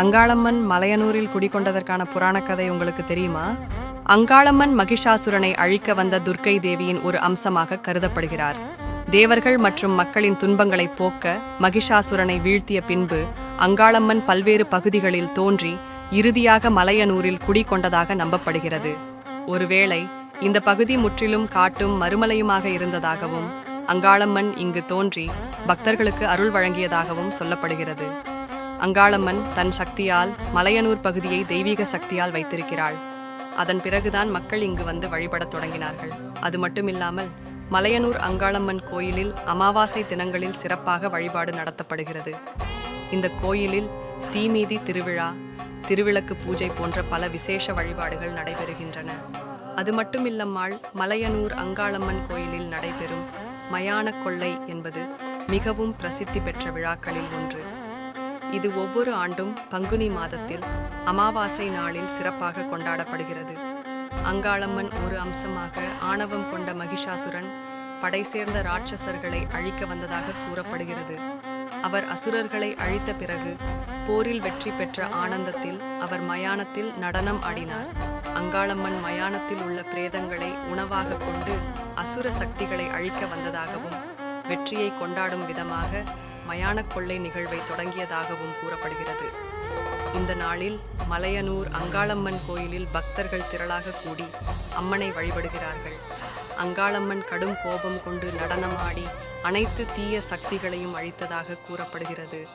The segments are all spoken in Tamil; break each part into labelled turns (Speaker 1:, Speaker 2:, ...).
Speaker 1: அங்காளம்மன் மலையனூரில் குடிகொண்டதற்கான புராணக்கதை உங்களுக்கு தெரியுமா? அங்காளம்மன் மகிஷாசுரனை அழிக்க வந்த துர்க்கை தேவியின் ஒரு அம்சமாக கருதப்படுகிறார். தேவர்கள் மற்றும் மக்களின் துன்பங்களை போக்க மகிஷாசுரனை வீழ்த்திய பின்பு அங்காளம்மன் பல்வேறு பகுதிகளில் தோன்றி இறுதியாக மலையனூரில் குடிகொண்டதாக நம்பப்படுகிறது. ஒருவேளை இந்த பகுதி முற்றிலும் காட்டும் மறுமலையுமாக இருந்ததாகவும் அங்காளம்மன் இங்கு தோன்றி பக்தர்களுக்கு அருள் வழங்கியதாகவும் சொல்லப்படுகிறது. அங்காளம்மன் தன் சக்தியால் மலையனூர் பகுதியை தெய்வீக சக்தியால் வைத்திருக்கிறாள். அதன் பிறகுதான் மக்கள் இங்கு வந்து வழிபடத் தொடங்கினார்கள். அது மட்டுமில்லாமல் மலையனூர் அங்காளம்மன் கோயிலில் அமாவாசை தினங்களில் சிறப்பாக வழிபாடு நடத்தப்படுகிறது. இந்த கோயிலில் தீமீதி திருவிழா திருவிளக்கு பூஜை போன்ற பல விசேஷ வழிபாடுகள் நடைபெறுகின்றன. அது மட்டுமில்லம்மாள் மலையனூர் அங்காளம்மன் கோயிலில் நடைபெறும் மயான கொள்ளை என்பது மிகவும் பிரசித்தி பெற்ற விழாக்களில் ஒன்று. இது ஒவ்வொரு ஆண்டும் பங்குனி மாதத்தில் அமாவாசை நாளில் சிறப்பாக கொண்டாடப்படுகிறது. அங்காளம்மன் ஒரு அம்சமாக ஆணவம் கொண்ட மகிஷாசுரன் படை சேர்ந்த ராட்சசர்களை அழிக்க வந்ததாக கூறப்படுகிறது. அவர் அசுரர்களை அழித்த பிறகு போரில் வெற்றி பெற்ற ஆனந்தத்தில் அவர் மயானத்தில் நடனம் ஆடினார். அங்காளம்மன் மயானத்தில் உள்ள பிரேதங்களை உணவாக கொண்டு அசுர சக்திகளை அழிக்க வந்ததாகவும் வெற்றியை கொண்டாடும் விதமாக மயானக் கொள்ளை நிகழ்வை தொடங்கியதாகவும் கூறப்படுகிறது. இந்த நாளில் மலையனூர் அங்காளம்மன் கோயிலில் பக்தர்கள் திரளாக கூடி அம்மனை வழிபடுகிறார்கள். அங்காளம்மன் கடும் கோபம் கொண்டு நடனமாடி அனைத்து தீய சக்திகளையும் அழித்ததாக கூறப்படுகிறது.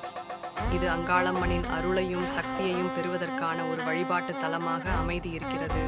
Speaker 1: இது அங்காளம்மனின் அருளையும் சக்தியையும் பெறுவதற்கான ஒரு வழிபாட்டு தலமாக அமைதி இருக்கிறது